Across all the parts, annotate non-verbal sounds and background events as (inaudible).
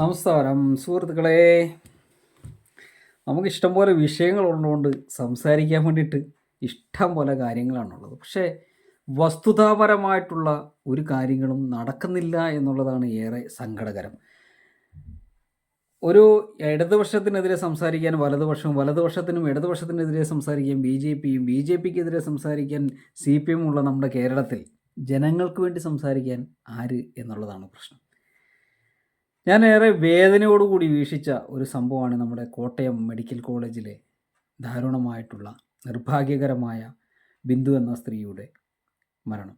നമസ്കാരം സുഹൃത്തുക്കളെ. നമുക്ക് ഇഷ്ടം പോലെ വിഷയങ്ങളുള്ളതുകൊണ്ട് സംസാരിക്കാൻ വേണ്ടിയിട്ട് ഇഷ്ടം പോലെ കാര്യങ്ങളാണുള്ളത് പക്ഷേ വസ്തുതാപരമായിട്ടുള്ള ഒരു കാര്യങ്ങളും നടക്കുന്നില്ല എന്നുള്ളതാണ് ഏറെ സങ്കടകരം. ഒരു ഇടതുപക്ഷത്തിനെതിരെ സംസാരിക്കാൻ വലതുപക്ഷവും വലതുപക്ഷത്തിനും ഇടതുപക്ഷത്തിനെതിരെ സംസാരിക്കാൻ ബി ജെ പിയും ബി ജെ പിക്കെതിരെ സംസാരിക്കാൻ സി പി എമ്മുള്ള നമ്മുടെ കേരളത്തിൽ ജനങ്ങൾക്ക് വേണ്ടി സംസാരിക്കാൻ ആര് എന്നുള്ളതാണ് പ്രശ്നം. ഞാൻ ഏറെ വേദനയോടുകൂടി വീക്ഷിച്ച ഒരു സംഭവമാണ് നമ്മുടെ കോട്ടയം മെഡിക്കൽ കോളേജിലെ ദാരുണമായിട്ടുള്ള നിർഭാഗ്യകരമായ ബിന്ദു എന്ന സ്ത്രീയുടെ മരണം.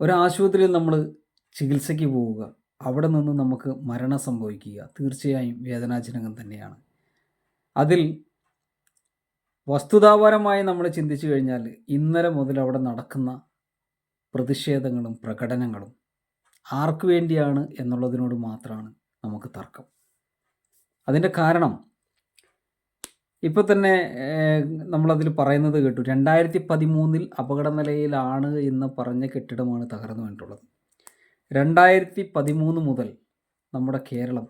ഒരാശുപത്രിയിൽ നമ്മൾ ചികിത്സയ്ക്ക് പോവുക അവിടെ നിന്ന് നമുക്ക് മരണം സംഭവിക്കുക തീർച്ചയായും വേദനാജനകം തന്നെയാണ്. അതിൽ വസ്തുതാപരമായി നമ്മൾ ചിന്തിച്ചു കഴിഞ്ഞാൽ ഇന്നലെ മുതൽ അവിടെ നടക്കുന്ന പ്രതിഷേധങ്ങളും പ്രകടനങ്ങളും ആർക്കു വേണ്ടിയാണ് എന്നുള്ളതിനോട് മാത്രമാണ് നമുക്ക് തർക്കം. അതിന്റെ കാരണം ഇപ്പോൾ തന്നെ നമ്മളതിൽ പറയുന്നത് കേട്ടു. രണ്ടായിരത്തി പതിമൂന്നിൽ അപകട നിലയിലാണ് എന്ന് പറഞ്ഞ കെട്ടിടമാണ് തകർന്നു വീണിട്ടുള്ളത് രണ്ടായിരത്തി പതിമൂന്ന് മുതൽ നമ്മുടെ കേരളം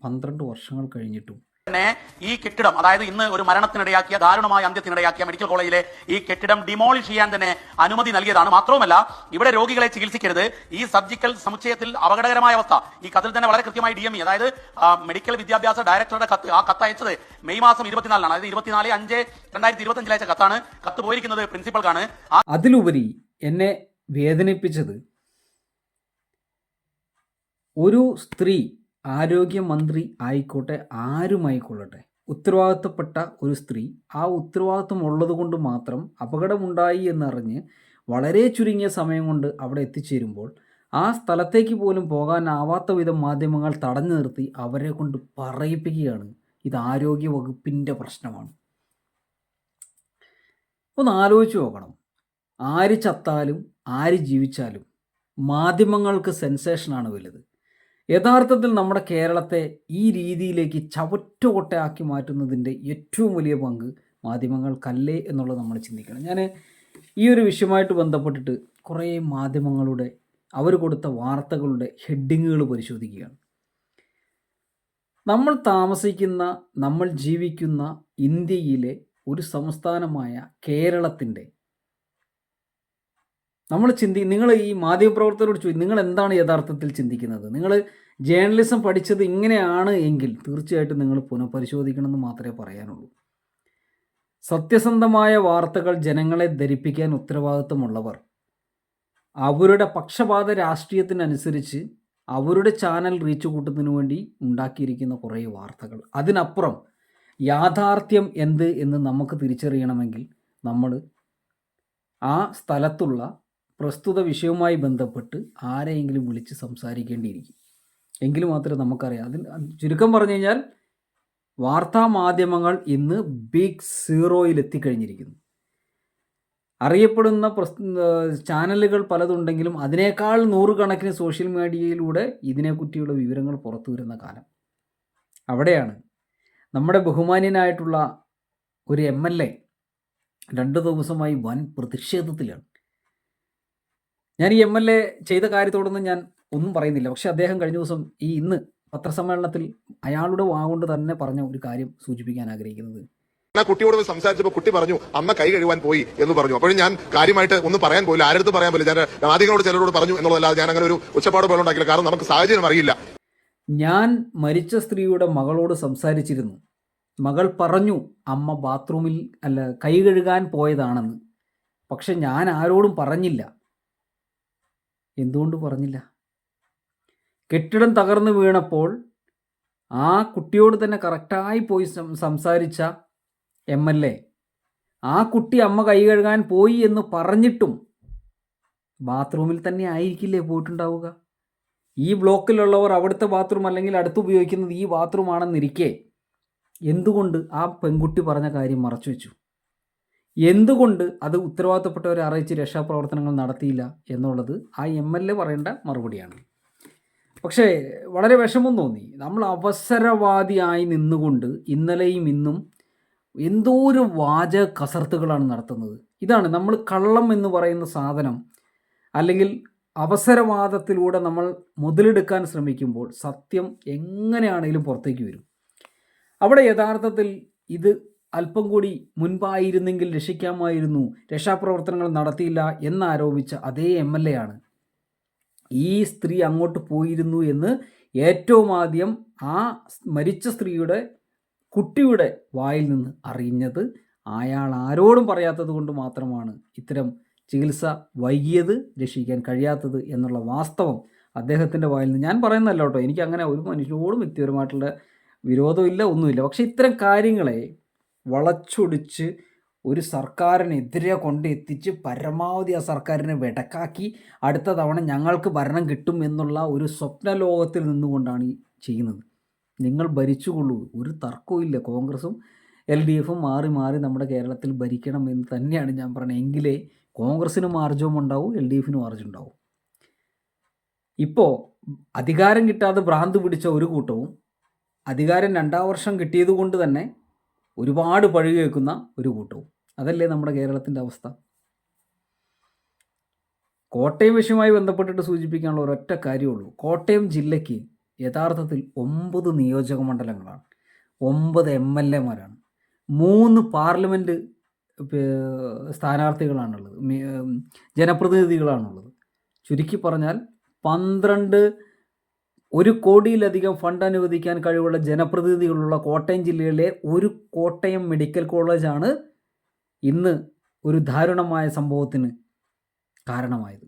പന്ത്രണ്ട് വർഷങ്ങൾ കഴിഞ്ഞിട്ടും തന്നെ ഈ കെട്ടിടം അതായത് ഇന്ന് ഒരു മരണത്തിനിടയാക്കിയ ദാരുണമായ അന്ത്യത്തിനിടയാക്കിയ മെഡിക്കൽ കോളേജിലെ ഈ കെട്ടിടം ഡിമോളിഷ് ചെയ്യാൻ തന്നെ അനുമതി നൽകിയതാണ്. മാത്രവുമല്ല ഇവിടെ രോഗികളെ ചികിത്സിക്കരുത്. ഈ സർജിക്കൽ സമുച്ചയത്തിൽ അപകടകരമായ അവസ്ഥ. ഈ കത്തിൽ തന്നെ വളരെ കൃത്യമായി ഡി എം ഇ അതായത് മെഡിക്കൽ വിദ്യാഭ്യാസ ഡയറക്ടറുടെ കത്ത് ആ കത്ത് അയച്ചത് മെയ് മാസം ഇരുപത്തിനാലിനാണ്. അതായത് ഇരുപത്തിനാല് അഞ്ച് രണ്ടായിരത്തി ഇരുപത്തി അയച്ച കത്താണ്. കത്ത് പോയിരിക്കുന്നത് പ്രിൻസിപ്പൾക്കാണ് അതിലുപരി എന്നെ വേദനിപ്പിച്ചത് ഒരു സ്ത്രീ ആരോഗ്യമന്ത്രി ആയിക്കോട്ടെ ആരുമായിക്കൊള്ളട്ടെ ഉത്തരവാദിത്തപ്പെട്ട ഒരു സ്ത്രീ ആ ഉത്തരവാദിത്വം ഉള്ളതുകൊണ്ട് മാത്രം അപകടമുണ്ടായി എന്നറിഞ്ഞ് വളരെ ചുരുങ്ങിയ സമയം കൊണ്ട് അവിടെ എത്തിച്ചേരുമ്പോൾ ആ സ്ഥലത്തേക്ക് പോലും പോകാനാവാത്ത വിധം മാധ്യമങ്ങൾ തടഞ്ഞു നിർത്തി അവരെ കൊണ്ട് പറയിപ്പിക്കുകയാണ്. ഇത് ആരോഗ്യ വകുപ്പിന്റെ പ്രശ്നമാണ്. ഒന്ന് ആലോചിച്ച് നോക്കണം. ആര് ചത്താലും ആര് ജീവിച്ചാലും മാധ്യമങ്ങൾക്ക് സെൻസേഷനാണ് വലുത്. യഥാർത്ഥത്തിൽ നമ്മുടെ കേരളത്തെ ഈ രീതിയിലേക്ക് ചവറ്റുകൊട്ടയാക്കി മാറ്റുന്നതിന്റെ ഏറ്റവും വലിയ പങ്ക് മാധ്യമങ്ങൾക്കല്ലേ എന്നുള്ളത് നമ്മൾ ചിന്തിക്കണം. ഞാൻ ഈ ഒരു വിഷയമായിട്ട് ബന്ധപ്പെട്ടിട്ട് കുറേ മാധ്യമങ്ങളുടെ അവർ കൊടുത്ത വാർത്തകളുടെ ഹെഡിങ്ങുകൾ പരിശോധിക്കുകയാണ്. നമ്മൾ താമസിക്കുന്ന നമ്മൾ ജീവിക്കുന്ന ഇന്ത്യയിലെ ഒരു സംസ്ഥാനമായ കേരളത്തിന്റെ നമ്മൾ ചിന്തി നിങ്ങൾ ഈ മാധ്യമപ്രവർത്തകരോട് ചോദിച്ചു നിങ്ങൾ എന്താണ് യഥാർത്ഥത്തിൽ ചിന്തിക്കുന്നത്? നിങ്ങൾ ജേർണലിസം പഠിച്ചത് ഇങ്ങനെയാണ് എങ്കിൽ തീർച്ചയായിട്ടും നിങ്ങൾ പുനഃപരിശോധിക്കണമെന്ന് മാത്രമേ പറയാനുള്ളൂ. സത്യസന്ധമായ വാർത്തകൾ ജനങ്ങളെ ധരിപ്പിക്കാൻ ഉത്തരവാദിത്വമുള്ളവർ അവരുടെ പക്ഷപാത രാഷ്ട്രീയത്തിനനുസരിച്ച് അവരുടെ ചാനൽ റീച്ച് കൂട്ടുന്നതിന് വേണ്ടി ഉണ്ടാക്കിയിരിക്കുന്ന കുറേ വാർത്തകൾ. അതിനപ്പുറം യാഥാർത്ഥ്യം എന്ത് എന്ന് നമുക്ക് തിരിച്ചറിയണമെങ്കിൽ നമ്മൾ ആ സ്ഥലത്തുള്ള പ്രസ്തുത വിഷയവുമായി ബന്ധപ്പെട്ട് ആരെയെങ്കിലും വിളിച്ച് സംസാരിക്കേണ്ടിയിരിക്കും. എങ്കിൽ മാത്രമേ നമുക്കറിയാം. അതിന് ചുരുക്കം പറഞ്ഞു കഴിഞ്ഞാൽ വാർത്താ മാധ്യമങ്ങൾ ഇന്ന് ബിഗ് സീറോയിൽ എത്തിക്കഴിഞ്ഞിരിക്കുന്നു. അറിയപ്പെടുന്ന പ്രസ് ചാനലുകൾ പലതുണ്ടെങ്കിലും അതിനേക്കാൾ നൂറുകണക്കിന് സോഷ്യൽ മീഡിയയിലൂടെ ഇതിനെക്കുറിച്ചുള്ള വിവരങ്ങൾ പുറത്തു വരുന്ന കാലം. അവിടെയാണ് നമ്മുടെ ബഹുമാന്യനായിട്ടുള്ള ഒരു എം എൽ എ രണ്ട് ദിവസമായി വൻ പ്രതിഷേധത്തിലാണ്. ഞാൻ ഈ എം എൽ എ ചെയ്ത കാര്യത്തോടൊന്നും ഞാൻ ഒന്നും പറയുന്നില്ല. പക്ഷെ അദ്ദേഹം കഴിഞ്ഞ ദിവസം ഈ ഇന്ന് പത്രസമ്മേളനത്തിൽ അയാളുടെ വാഗൊണ്ട് തന്നെ പറഞ്ഞ ഒരു കാര്യം സൂചിപ്പിക്കാൻ ആഗ്രഹിക്കുന്നത്. ആ കുട്ടിയോട് സംസാരിച്ചപ്പോൾ കുട്ടി പറഞ്ഞു അമ്മ കൈ കഴുകാൻ പോയി എന്ന് പറഞ്ഞു. അപ്പോഴും ഞാൻ കാര്യമായിട്ട് ഒന്നും പറയാൻ പോയില്ല. ആരടുത്ത് പറയാൻ പോയില്ല. ഞാൻ ആദ്യങ്ങളോട് ചിലരോട് പറഞ്ഞു എന്നുള്ളതല്ലാതെ ഞാൻ അങ്ങനെ ഒരു ഉച്ചപ്പാട് പോലെ ഉണ്ടാക്കില്ല കാരണം നമുക്ക് സാഹചര്യം അറിയില്ല. ഞാൻ മരിച്ച സ്ത്രീയുടെ മകളോട് സംസാരിച്ചിരുന്നു. മകൾ പറഞ്ഞു അമ്മ ബാത്റൂമിൽ അല്ല കൈ കഴുകാൻ പോയതാണെന്ന്. പക്ഷെ ഞാൻ ആരോടും പറഞ്ഞില്ല. എന്തുകൊണ്ട് പറഞ്ഞില്ല? കെട്ടിടം തകർന്നു വീണപ്പോൾ ആ കുട്ടിയോട് തന്നെ കറക്റ്റായി പോയി സംസാരിച്ച എം എൽ എ ആ കുട്ടി അമ്മ കൈ കഴുകാൻ പോയി എന്ന് പറഞ്ഞിട്ടും ബാത്റൂമിൽ തന്നെ ആയിരിക്കില്ലേ പോയിട്ടുണ്ടാവുക? ഈ ബ്ലോക്കിലുള്ളവർ അവിടുത്തെ ബാത്റൂം അല്ലെങ്കിൽ അടുത്ത് ഉപയോഗിക്കുന്നത് ഈ ബാത്റൂം ആണെന്നിരിക്കെ എന്തുകൊണ്ട് ആ പെൺകുട്ടി പറഞ്ഞ കാര്യം മറച്ചു വെച്ചു എന്തുകൊണ്ട് അത് ഉത്തരവാദിത്തപ്പെട്ടവരെ അറിയിച്ച് രക്ഷാപ്രവർത്തനങ്ങൾ നടത്തിയില്ല എന്നുള്ളത് ആ എം എൽ എ പറയേണ്ട മറുപടിയാണ്. പക്ഷേ വളരെ വിഷമം തോന്നി. നമ്മൾ അവസരവാദിയായി നിന്നുകൊണ്ട് ഇന്നലെയും ഇന്നും എന്തോ ഒരു വാചക കസർത്തുകളാണ് നടത്തുന്നത്. ഇതാണ് നമ്മൾ കള്ളം എന്ന് പറയുന്ന സാധനം. അല്ലെങ്കിൽ അവസരവാദത്തിലൂടെ നമ്മൾ മുതലെടുക്കാൻ ശ്രമിക്കുമ്പോൾ സത്യം എങ്ങനെയാണെങ്കിലും പുറത്തേക്ക് വരും. അവിടെ യഥാർത്ഥത്തിൽ ഇത് അല്പം കൂടി മുൻപായിരുന്നെങ്കിൽ രക്ഷിക്കാമായിരുന്നു. രക്ഷാപ്രവർത്തനങ്ങൾ നടത്തിയില്ല എന്നാരോപിച്ച അതേ എം എൽ എ ആണ്. ഈ സ്ത്രീ അങ്ങോട്ട് പോയിരുന്നു എന്ന് ഏറ്റവും ആദ്യം ആ മരിച്ച സ്ത്രീയുടെ കുട്ടിയുടെ വായിൽ നിന്ന് അറിഞ്ഞത് അയാൾ ആരോടും പറയാത്തത് കൊണ്ട് മാത്രമാണ് ഇത്തരം ചികിത്സ വൈകിയത് രക്ഷിക്കാൻ കഴിയാത്തത് എന്നുള്ള വാസ്തവം അദ്ദേഹത്തിന്റെ വായിൽ നിന്ന്. ഞാൻ പറയുന്നതല്ല കേട്ടോ എനിക്ക് അങ്ങനെ ഒരു മനുഷ്യരോടും വ്യക്തിപരമായിട്ടുള്ള വിരോധമില്ല ഒന്നുമില്ല. പക്ഷേ ഇത്തരം കാര്യങ്ങളെ വളച്ചൊടിച്ച് ഒരു സർക്കാരിനെതിരെ കൊണ്ട് എത്തിച്ച് പരമാവധി ആ സർക്കാരിനെ വെടക്കാക്കി അടുത്ത തവണ ഞങ്ങൾക്ക് ഭരണം കിട്ടും എന്നുള്ള ഒരു സ്വപ്ന ലോകത്തിൽ നിന്നുകൊണ്ടാണ് ഈ ചെയ്യുന്നത്. നിങ്ങൾ ഭരിച്ചുകൊള്ളൂ. ഒരു തർക്കവും കോൺഗ്രസും എൽ ഡി എഫും മാറി മാറി നമ്മുടെ കേരളത്തിൽ ഭരിക്കണം എന്ന് തന്നെയാണ് ഞാൻ പറയുന്നത്. എങ്കിലേ കോൺഗ്രസിനും ആർജവും ഉണ്ടാവും എൽ ഡി എഫിനും ആർജം ഉണ്ടാവും. ഇപ്പോൾ അധികാരം കിട്ടാതെ ഭ്രാന്ത് പിടിച്ച ഒരു കൂട്ടവും അധികാരം രണ്ടാം വർഷം കിട്ടിയത് കൊണ്ട് തന്നെ ഒരുപാട് പഴി കേൾക്കുന്ന ഒരു കൂട്ടവും. അതല്ലേ നമ്മുടെ കേരളത്തിന്റെ അവസ്ഥ? കോട്ടയം വിഷയവുമായി ബന്ധപ്പെട്ടിട്ട് സൂചിപ്പിക്കാനുള്ള ഒരൊറ്റ കാര്യമുള്ളൂ. കോട്ടയം ജില്ലയ്ക്ക് യഥാർത്ഥത്തിൽ ഒമ്പത് നിയോജക മണ്ഡലങ്ങളാണ്. ഒമ്പത് എം എൽ എമാരാണ്. മൂന്ന് പാർലമെന്റ് സ്ഥാനാർത്ഥികളാണുള്ളത്. ജനപ്രതിനിധികളാണുള്ളത്. ചുരുക്കി പറഞ്ഞാൽ പന്ത്രണ്ട് ഒരു കോടിയിലധികം ഫണ്ട് അനുവദിക്കാൻ കഴിവുള്ള ജനപ്രതിനിധികളുള്ള കോട്ടയം ജില്ലയിലെ ഒരു കോട്ടയം മെഡിക്കൽ കോളേജാണ് ഇന്ന് ഒരു ദാരുണമായ സംഭവത്തിന് കാരണമായത്.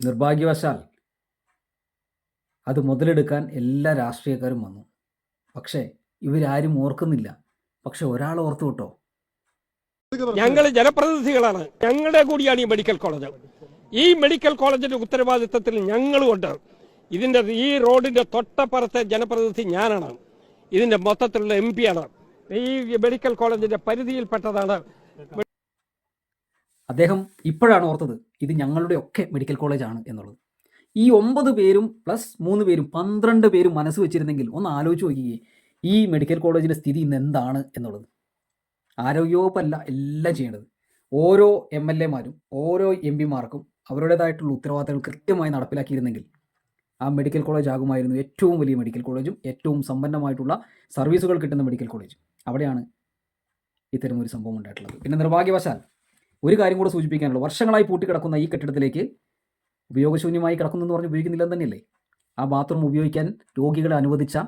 നിർഭാഗ്യവശാൽ അത് മുതലെടുക്കാൻ എല്ലാ രാഷ്ട്രീയക്കാരും വന്നു. പക്ഷേ ഇവരാരും ഓർക്കുന്നില്ല. പക്ഷെ ഒരാൾ ഓർത്തു കേട്ടോ ഞങ്ങൾ ജനപ്രതിനിധികളാണ്. ഞങ്ങളുടെ കൂടിയാണ് ഈ മെഡിക്കൽ കോളേജ്. ഈ മെഡിക്കൽ കോളേജിന്റെ ഉത്തരവാദിത്തത്തിൽ ഞങ്ങളുമുണ്ട് ഇതിന്റെ ഈ റോഡിന്റെ തൊട്ടപ്പുറത്തെ ജനപ്രതിനിധി ഞാനാണ്. ഇതിന്റെ മൊത്തത്തിലുള്ള എം ആണ് ഈ മെഡിക്കൽ കോളേജിന്റെ പരിധിയിൽപ്പെട്ടതാണ്. അദ്ദേഹം ഇപ്പോഴാണ് ഓർത്തത് ഇത് ഞങ്ങളുടെ ഒക്കെ മെഡിക്കൽ കോളേജാണ് എന്നുള്ളത്. ഈ ഒമ്പത് പേരും പ്ലസ് മൂന്ന് പേരും പന്ത്രണ്ട് പേരും മനസ്സ് വെച്ചിരുന്നെങ്കിൽ ഒന്ന് ആലോചിച്ച് നോക്കിയേ ഈ മെഡിക്കൽ കോളേജിന്റെ സ്ഥിതി ഇന്ന് എന്താണ് എന്നുള്ളത്. ആരോഗ്യവകുപ്പല്ല എല്ലാം ചെയ്യേണ്ടത്. ഓരോ എം എൽ എമാരും ഓരോ എം പിമാർക്കും അവരുടേതായിട്ടുള്ള ഉത്തരവാദിത്തങ്ങൾ കൃത്യമായി നടപ്പിലാക്കിയിരുന്നെങ്കിൽ ആ മെഡിക്കൽ കോളേജ് ആകുമായിരുന്നു ഏറ്റവും വലിയ മെഡിക്കൽ കോളേജും ഏറ്റവും സമ്പന്നമായിട്ടുള്ള സർവീസുകൾ കിട്ടുന്ന മെഡിക്കൽ കോളേജ് അവിടെയാണ് ഇത്തരം ഒരു സംഭവം ഉണ്ടായിട്ടുള്ളത്. പിന്നെ നിർഭാഗ്യവശാൽ ഒരു കാര്യം കൂടെ സൂചിപ്പിക്കാനുള്ളൂ. വർഷങ്ങളായി പൂട്ടിക്കിടക്കുന്ന ഈ കെട്ടിടത്തിലേക്ക് ഉപയോഗശൂന്യമായി കിടക്കുന്നെന്ന് പറഞ്ഞ് ഉപയോഗിക്കുന്നില്ലെന്ന് തന്നെയല്ലേ? ആ ബാത്റൂം ഉപയോഗിക്കാൻ രോഗികളെ അനുവദിച്ച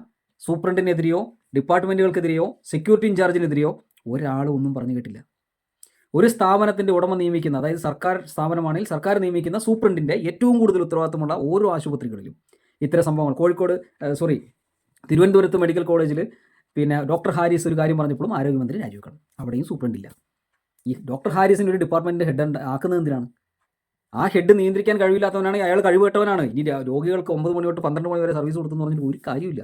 സൂപ്രണ്ടിനെതിരെയോ ഡിപ്പാർട്ട്മെന്റുകൾക്കെതിരെയോ സെക്യൂരിറ്റി ഇൻചാർജിനെതിരെയോ ഒരാളും ഒന്നും പറഞ്ഞു കേട്ടില്ല. ഒരു സ്ഥാപനത്തിന്റെ ഉടമ നിയമിക്കുന്ന അതായത് സർക്കാർ സ്ഥാപനമാണെങ്കിൽ സർക്കാർ നിയമിക്കുന്ന സൂപ്രണ്ടിന്റെ ഏറ്റവും കൂടുതൽ ഉത്തരവാദിത്തമുള്ള ഓരോ ആശുപത്രികളിലും. ഇത്തരം സംഭവങ്ങൾ. കോഴിക്കോട് സോറി തിരുവനന്തപുരത്ത് മെഡിക്കൽ കോളേജിൽ പിന്നെ ഡോക്ടർ ഹാരിസ് ഒരു കാര്യം പറഞ്ഞപ്പോഴും ആരോഗ്യമന്ത്രി രാജിവെക്കണം. അവിടെയും സൂപ്രണ്ടില്ല. ഈ ഡോക്ടർ ഹാരിസിന് ഒരു ഡിപ്പാർട്ട്മെന്റ് ഹെഡ് ആക്കുന്നത് എന്തിനാണ്? ആ ഹെഡ് നിയന്ത്രിക്കാൻ കഴിവില്ലാത്തവനാണ് അയാൾ കഴിവുകെട്ടവനാണ്. ഇനി രോഗികൾക്ക് ഒമ്പത് മണി തൊട്ട് പന്ത്രണ്ട് മണി വരെ സർവീസ് കൊടുത്തെന്ന് പറഞ്ഞിട്ട് ഒരു കാര്യമില്ല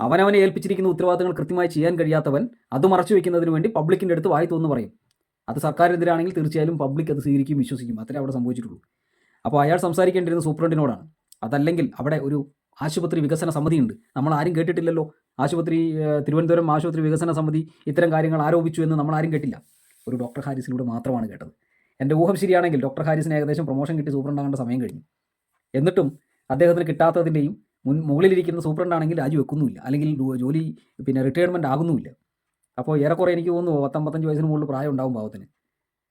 അവനവനെ ഏൽപ്പിച്ചിരിക്കുന്ന ഉത്തരവാദിത്തങ്ങൾ കൃത്യമായി ചെയ്യാൻ കഴിയാത്തവൻ അത് മറച്ചു വെക്കുന്നതിന് വേണ്ടി പബ്ലിക്കിന്റെ അടുത്ത് വായി തോന്നുന്നു പറയും. അത് സർക്കാരിനെതിരാണെങ്കിൽ തീർച്ചയായും പബ്ലിക് അത് സ്വീകരിക്കും വിശ്വസിക്കും. അത്രേ അവിടെ സംഭവിച്ചിട്ടുള്ളൂ. അപ്പോൾ അയാൾ സംസാരിക്കേണ്ടിരുന്ന സൂപ്രണ്ടിനോടാണ്. അതല്ലെങ്കിൽ അവിടെ ഒരു ആശുപത്രി വികസന സമിതിയുണ്ട്. നമ്മൾ ആരും കേട്ടിട്ടില്ലല്ലോ. ആശുപത്രി തിരുവനന്തപുരം ആശുപത്രി വികസന സമിതി ഇത്തരം കാര്യങ്ങൾ ആരോപിച്ചു എന്ന് നമ്മൾ ആരും കേട്ടില്ല. ഒരു ഡോക്ടർ ഹാരിസിലൂടെ മാത്രമാണ് കേട്ടത്. എന്റെ ഊഹം ശരിയാണെങ്കിൽ ഡോക്ടർ ഹാരിസിന് ഏകദേശം പ്രൊമോഷൻ കിട്ടി സൂപ്രണ്ടാകേണ്ട സമയം കഴിഞ്ഞു. എന്നിട്ടും അദ്ദേഹത്തിന് കിട്ടാത്തതിന്റെയും മുൻ മുകളിലിരിക്കുന്ന സൂപ്രണ്ടാണെങ്കിൽ രാജി വെക്കുന്നുമില്ല. അല്ലെങ്കിൽ ജോലി പിന്നെ റിട്ടയർമെന്റ് ആകുന്നുമില്ല. അപ്പോൾ ഏറെക്കുറെ എനിക്ക് തോന്നുന്നു പത്തമ്പത്തഞ്ച് വയസ്സിന് മുകളിൽ പ്രായം ഉണ്ടാവും ഭാവത്തിന്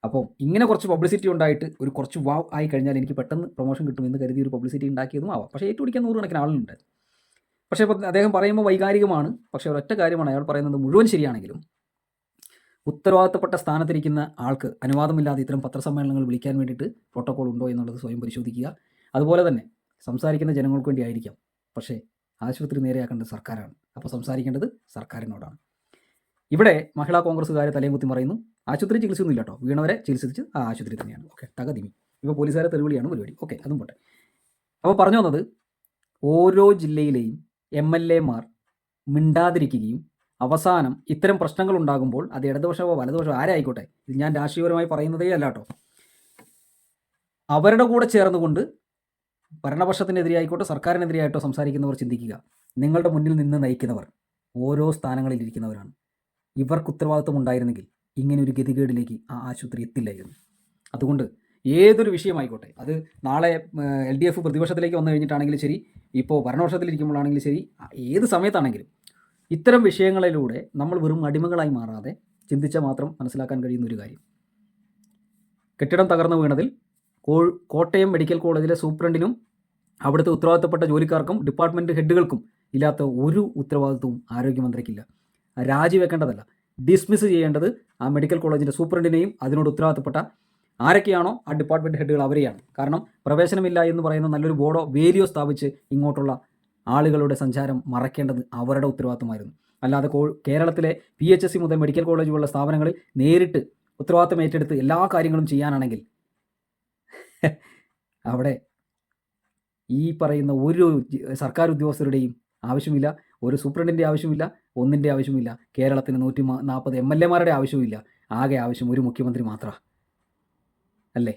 അപ്പോൾ ഇങ്ങനെ കുറച്ച് പബ്ലിസിറ്റി ഉണ്ടായിട്ട് ഒരു കുറച്ച് വാവ് ആയി കഴിഞ്ഞാൽ എനിക്ക് പെട്ടെന്ന് പ്രൊമോഷൻ കിട്ടും എന്ന് കരുതി ഒരു പബ്ലിസിറ്റി ഉണ്ടാക്കിയതും ആവാം. പക്ഷേ ഏറ്റുപിടിക്കാൻ നൂറുകണക്കിന് ആളുണ്ട് പക്ഷേ അദ്ദേഹം പറയുമ്പോൾ വൈകാരികമാണ്. പക്ഷേ ഒരൊറ്റ കാര്യമാണ് അയാൾ പറയുന്നത് മുഴുവൻ ശരിയാണെങ്കിലും ഉത്തരവാദിത്തപ്പെട്ട സ്ഥാനത്തിരിക്കുന്ന ആൾക്ക് അനുവാദമില്ലാതെ ഇത്തരം പത്രസമ്മേളനങ്ങൾ വിളിക്കാൻ വേണ്ടിയിട്ട് പ്രോട്ടോകോൾ ഉണ്ടോ എന്നുള്ളത് സ്വയം പരിശോധിക്കുക. അതുപോലെ തന്നെ സംസാരിക്കുന്ന ജനങ്ങൾക്ക് വേണ്ടി ആയിരിക്കാം പക്ഷേ ആശുപത്രി നേരെയാക്കേണ്ടത് സർക്കാരാണ്. അപ്പോൾ സംസാരിക്കേണ്ടത് സർക്കാരിനോടാണ്. ഇവിടെ മഹിളാ കോൺഗ്രസ്സുകാരെ തലയും കുത്തി പറയുന്നു ആശുപത്രി ചികിത്സയൊന്നും ഇല്ല കേട്ടോ. വീണവരെ ചികിത്സിച്ച് ആ ആശുപത്രി തന്നെയാണ്. ഓക്കെ തകതിമി. ഇപ്പോൾ പോലീസുകാരെ തെരുവിളിയാണ് പരിപാടി. ഓക്കെ അതും പോട്ടെ. അപ്പോൾ പറഞ്ഞു വന്നത് ഓരോ ജില്ലയിലെയും എം എൽ എമാർ മിണ്ടാതിരിക്കുകയും അവസാനം ഇത്തരം പ്രശ്നങ്ങൾ ഉണ്ടാകുമ്പോൾ അത് ഇടതുപക്ഷമോ വലതുപക്ഷമോ ആരായിക്കോട്ടെ? ഇത് ഞാൻ രാഷ്ട്രീയപരമായി പറയുന്നതേ അല്ല കേട്ടോ. അവരുടെ കൂടെ ചേർന്നുകൊണ്ട് ഭരണപക്ഷത്തിനെതിരെയായിക്കോട്ടെ സർക്കാരിനെതിരെയായിട്ടോ സംസാരിക്കുന്നവർ ചിന്തിക്കുക. നിങ്ങളുടെ മുന്നിൽ നിന്ന് നയിക്കുന്നവർ ഓരോ സ്ഥാനങ്ങളിൽ ഇരിക്കുന്നവരാണ് ഇവർക്ക് ഉത്തരവാദിത്വം ഉണ്ടായിരുന്നെങ്കിൽ ഇങ്ങനെ ഒരു ഗതികേടിലേക്ക് ആ ആശുപത്രി എത്തില്ലായിരുന്നു. അതുകൊണ്ട് ഏതൊരു വിഷയമായിക്കോട്ടെ അത് നാളെ എൽ ഡി എഫ് പ്രതിപക്ഷത്തിലേക്ക് വന്നു കഴിഞ്ഞിട്ടാണെങ്കിലും ശരി ഇപ്പോൾ ഭരണപക്ഷത്തിലിരിക്കുമ്പോഴാണെങ്കിലും ശരി ഏത് സമയത്താണെങ്കിലും ഇത്തരം വിഷയങ്ങളിലൂടെ നമ്മൾ വെറും അടിമകളായി മാറാതെ ചിന്തിച്ചാൽ മാത്രം മനസ്സിലാക്കാൻ കഴിയുന്ന ഒരു കാര്യം. കെട്ടിടം തകർന്നു വീണതിൽ കോട്ടയം മെഡിക്കൽ കോളേജിലെ സൂപ്രണ്ടിനും അവിടുത്തെ ഉത്തരവാദിത്തപ്പെട്ട ജോലിക്കാർക്കും ഡിപ്പാർട്ട്മെന്റ് ഹെഡുകൾക്കും ഇല്ലാത്ത ഒരു ഉത്തരവാദിത്വവും ആരോഗ്യമന്ത്രിക്കില്ല. രാജിവെക്കേണ്ടതല്ല. ഡിസ്മിസ് ചെയ്യേണ്ടത് ആ മെഡിക്കൽ കോളേജിന്റെ സൂപ്രണ്ടിനെയും അതിനോട് ഉത്തരവാദിത്തപ്പെട്ട ആരൊക്കെയാണോ ആ ഡിപ്പാർട്ട്മെന്റ് ഹെഡുകൾ അവരെയാണ്. കാരണം പ്രവേശനമില്ല എന്ന് പറയുന്ന നല്ലൊരു ബോർഡോ വേലിയോ സ്ഥാപിച്ച് ഇങ്ങോട്ടുള്ള ആളുകളുടെ സഞ്ചാരം മറക്കേണ്ടത് അവരുടെ ഉത്തരവാദിത്തമായിരുന്നു. അല്ലാതെ കോ കേരളത്തിലെ പി എച്ച് എസ് സി മുതൽ മെഡിക്കൽ കോളേജ് പോലുള്ള സ്ഥാപനങ്ങളിൽ നേരിട്ട് ഉത്തരവാദിത്തം ഏറ്റെടുത്ത് എല്ലാ കാര്യങ്ങളും ചെയ്യാനാണെങ്കിൽ (laughs) അവിടെ ഈ പറയുന്ന ഒരു സർക്കാർ ഉദ്യോഗസ്ഥരുടെയും ആവശ്യമില്ല. ഒരു സൂപ്രണ്ടിന്റെ ആവശ്യമില്ല ഒന്നിന്റെ ആവശ്യമില്ല കേരളത്തിന് നൂറ്റി നാൽപ്പത് എം എൽ എമാരുടെ ആവശ്യമില്ല ആകെ ആവശ്യം ഒരു മുഖ്യമന്ത്രി മാത്രമാണ് അല്ലേ?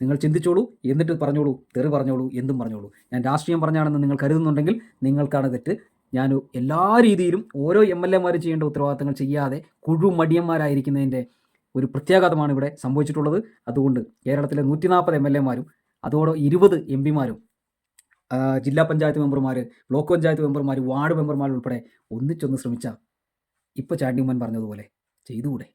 നിങ്ങൾ ചിന്തിച്ചോളൂ എന്നിട്ട് പറഞ്ഞോളൂ തെറി പറഞ്ഞോളൂ എന്തും പറഞ്ഞോളൂ. ഞാൻ രാഷ്ട്രീയം പറഞ്ഞാണെന്ന് നിങ്ങൾ കരുതുന്നുണ്ടെങ്കിൽ നിങ്ങൾക്കാണ് തെറ്റ്. ഞാൻ എല്ലാ രീതിയിലും ഓരോ എം എൽ എമാരും ചെയ്യേണ്ട ഉത്തരവാദിത്തങ്ങൾ ചെയ്യാതെ കുഴുമടിയന്മാരായിരിക്കുന്നതിന്റെ ഒരു പ്രത്യാഘാതമാണ് ഇവിടെ സംഭവിച്ചിട്ടുള്ളത്. അതുകൊണ്ട് കേരളത്തിലെ നൂറ്റി നാൽപ്പത് എം എൽ എമാരും അതോടെ ഇരുപത് എം പിമാരും ജില്ലാ പഞ്ചായത്ത് മെമ്പർമാർ ബ്ലോക്ക് പഞ്ചായത്ത് മെമ്പർമാർ വാർഡ് മെമ്പർമാർ ഉൾപ്പെടെ ഒന്നിച്ചൊന്ന് ശ്രമിച്ചാൽ ഇപ്പോൾ ചാണ്ടിയമ്മൻ പറഞ്ഞതുപോലെ ചെയ്തുകൂടെ?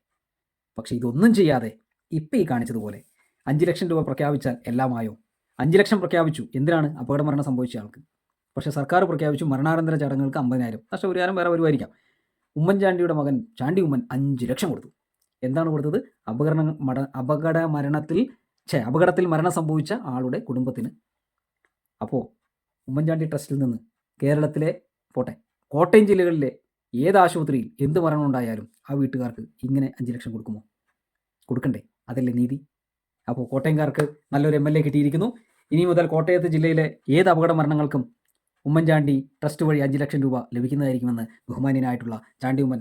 പക്ഷേ ഇതൊന്നും ചെയ്യാതെ ഇപ്പം ഈ കാണിച്ചതുപോലെ അഞ്ച് ലക്ഷം രൂപ പ്രഖ്യാപിച്ചാൽ എല്ലാമായോ അഞ്ച് ലക്ഷം പ്രഖ്യാപിച്ചു. എന്തിനാണ് അപകടമരണം സംഭവിച്ച ആൾക്ക്? പക്ഷേ സർക്കാർ പ്രഖ്യാപിച്ചു മരണാനന്തര ചടങ്ങുകൾക്ക് അമ്പതിനായിരം. നഷ്ടപരിഹാരം വേറെ വരുമായിരിക്കാം. ഉമ്മൻചാണ്ടിയുടെ മകൻ ചാണ്ടി ഉമ്മൻ അഞ്ച് ലക്ഷം കൊടുത്തു. എന്താണ് കൊടുത്തത്? അപകട മട അപകട മരണത്തിൽ ഛേ അപകടത്തിൽ മരണം സംഭവിച്ച ആളുടെ കുടുംബത്തിന്. അപ്പോൾ ഉമ്മൻചാണ്ടി ട്രസ്റ്റിൽ നിന്ന് കേരളത്തിലെ പോട്ടെ കോട്ടയം ജില്ലകളിലെ ഏത് ആശുപത്രിയിൽ എന്ത് മരണമുണ്ടായാലും ആ വീട്ടുകാർക്ക് ഇങ്ങനെ അഞ്ച് ലക്ഷം കൊടുക്കുമോ? കൊടുക്കണ്ടേ? അതല്ലേ നീതി. അപ്പോൾ കോട്ടയംകാർക്ക് നല്ലൊരു എം എൽ എ കിട്ടിയിരിക്കുന്നു. ഇനി മുതൽ കോട്ടയത്ത് ജില്ലയിലെ ഏത് അപകട മരണങ്ങൾക്കും ഉമ്മൻചാണ്ടി ട്രസ്റ്റ് വഴി അഞ്ച് ലക്ഷം രൂപ ലഭിക്കുന്നതായിരിക്കുമെന്ന് ബഹുമാനീയനായിട്ടുള്ള ചാണ്ടി ഉമ്മൻ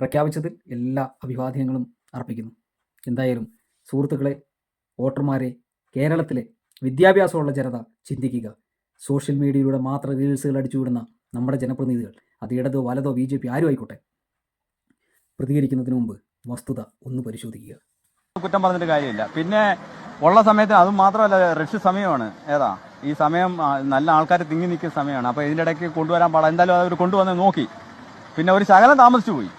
പ്രഖ്യാപിച്ചതിൽ എല്ലാ അഭിവാദ്യങ്ങളും അർപ്പിക്കുന്നു. എന്തായാലും സുഹൃത്തുക്കളെ വോട്ടർമാരെ കേരളത്തിലെ വിദ്യാഭ്യാസമുള്ള ജനത ചിന്തിക്കുക. സോഷ്യൽ മീഡിയയിലൂടെ മാത്രം റീൽസുകൾ അടിച്ചുവിടുന്ന നമ്മുടെ ജനപ്രതിനിധികൾ അത് ഇടതോ വലതോ ബി ജെ പി ആരും ആയിക്കോട്ടെ പ്രതികരിക്കുന്നതിന് മുമ്പ് വസ്തുത ഒന്ന് പരിശോധിക്കുക. കുറ്റം പറഞ്ഞിട്ട് കാര്യമില്ല. പിന്നെ ഉള്ള സമയത്ത് അത് മാത്രമല്ല റഷ് സമയമാണ്. ഏതാ? ഈ സമയം നല്ല ആൾക്കാർ തിങ്ങി നിൽക്കുന്ന സമയമാണ്. അപ്പോൾ ഇതിന്റെ ഇടയ്ക്ക് കൊണ്ടുവരാൻ പാടില്ല. എന്തായാലും അവർ കൊണ്ടുവന്ന് നോക്കി. പിന്നെ ഒരു ശകലം താമസിച്ചു പോയി.